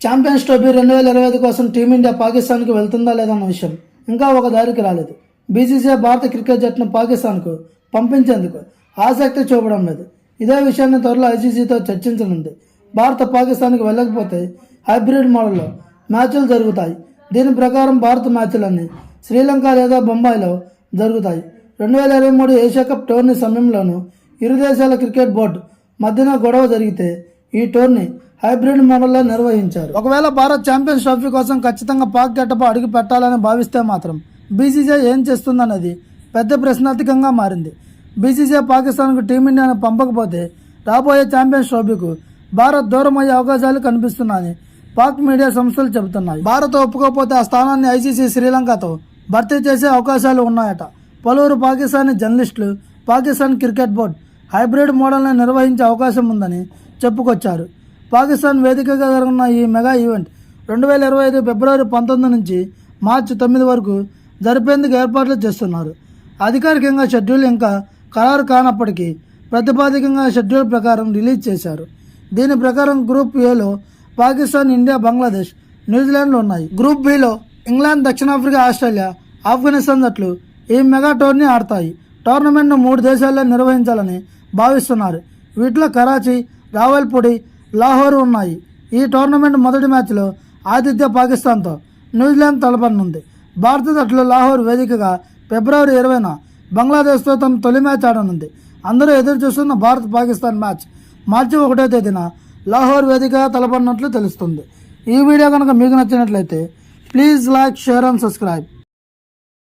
Champions trophy రెండు వేల ఇరవై ఐదు కోసం టీమిండియా పాకిస్తాన్కి వెళ్తుందా లేదన్న విషయం ఇంకా ఒక దారికి రాలేదు. బీసీసీఐ భారత క్రికెట్ జట్టును పాకిస్తాన్కు పంపించేందుకు ఆసక్తి చూపడం లేదు. ఇదే విషయాన్ని త్వరలో ఐసీసీతో చర్చించనుంది. భారత పాకిస్తాన్కి వెళ్ళకపోతే హైబ్రిడ్ మోడల్లో మ్యాచ్లు జరుగుతాయి. దీని ప్రకారం భారత మ్యాచ్లన్నీ శ్రీలంక లేదా బొంబాయిలో జరుగుతాయి. రెండు వేల ఇరవై మూడు ఏషియా కప్ టోర్నీ సమయంలోనూ ఇరు దేశాల క్రికెట్ బోర్డు మధ్యన గొడవ జరిగితే ఈ టోర్నీ హైబ్రిడ్ మోడల్లో నిర్వహించారు. ఒకవేళ భారత్ ఛాంపియన్స్ ట్రోఫీ కోసం ఖచ్చితంగా పాక్ గట్టప అడుగు పెట్టాలని భావిస్తే మాత్రం బీసీసీఐ ఏం చేస్తుందన్నది పెద్ద ప్రశ్నార్థకంగా మారింది. బీసీసీఐ పాకిస్తాన్కు టీమిండియాను పంపకపోతే రాబోయే ఛాంపియన్స్ ట్రోఫీకు భారత్ దూరమయ్యే అవకాశాలు కనిపిస్తున్నాయని పాక్ మీడియా సంస్థలు చెబుతున్నాయి. భారత్ ఒప్పుకోకపోతే ఆ స్థానాన్ని ఐసీసీ శ్రీలంకతో భర్తీ చేసే అవకాశాలు ఉన్నాయట. పలువురు పాకిస్తానీ జర్నలిస్టులు పాకిస్తాన్ క్రికెట్ బోర్డు హైబ్రిడ్ మోడల్ని నిర్వహించే అవకాశం ఉందని చెప్పుకొచ్చారు. పాకిస్తాన్ వేదికగా జరుగుతున్న ఈ మెగా ఈవెంట్ రెండు వేల ఇరవై ఐదు ఫిబ్రవరి పంతొమ్మిది నుంచి మార్చి తొమ్మిది వరకు జరిపేందుకు ఏర్పాట్లు చేస్తున్నారు. అధికారికంగా షెడ్యూల్ ఇంకా ఖరారు కానప్పటికీ ప్రతిపాదికంగా షెడ్యూల్ ప్రకారం రిలీజ్ చేశారు. దీని ప్రకారం గ్రూప్ ఏలో పాకిస్తాన్ ఇండియా బంగ్లాదేశ్ న్యూజిలాండ్లు ఉన్నాయి. గ్రూప్ బిలో ఇంగ్లాండ్ దక్షిణాఫ్రికా ఆస్ట్రేలియా ఆఫ్ఘనిస్తాన్ జట్లు ఈ మెగా టోర్నీ ఆడతాయి. టోర్నమెంట్ను మూడు దేశాల్లో నిర్వహించాలని భావిస్తున్నారు. వీటిలో కరాచీ రావల్పూడి లాహోర్ ఉన్నాయి. ఈ టోర్నమెంట్ మొదటి మ్యాచ్లో ఆతిథ్య పాకిస్తాన్తో న్యూజిలాండ్ తలపనుంది. భారత జట్లు లాహోర్ వేదికగా ఫిబ్రవరి ఇరవైన బంగ్లాదేశ్తో తమ తొలి మ్యాచ్ ఆడనుంది. అందరూ ఎదురు చూస్తున్న భారత్ పాకిస్తాన్ మ్యాచ్ మార్చి ఒకటో తేదీన లాహోర్ వేదికగా తలపడినట్లు తెలుస్తుంది. ఈ వీడియో కనుక మీకు నచ్చినట్లయితే please like share and subscribe.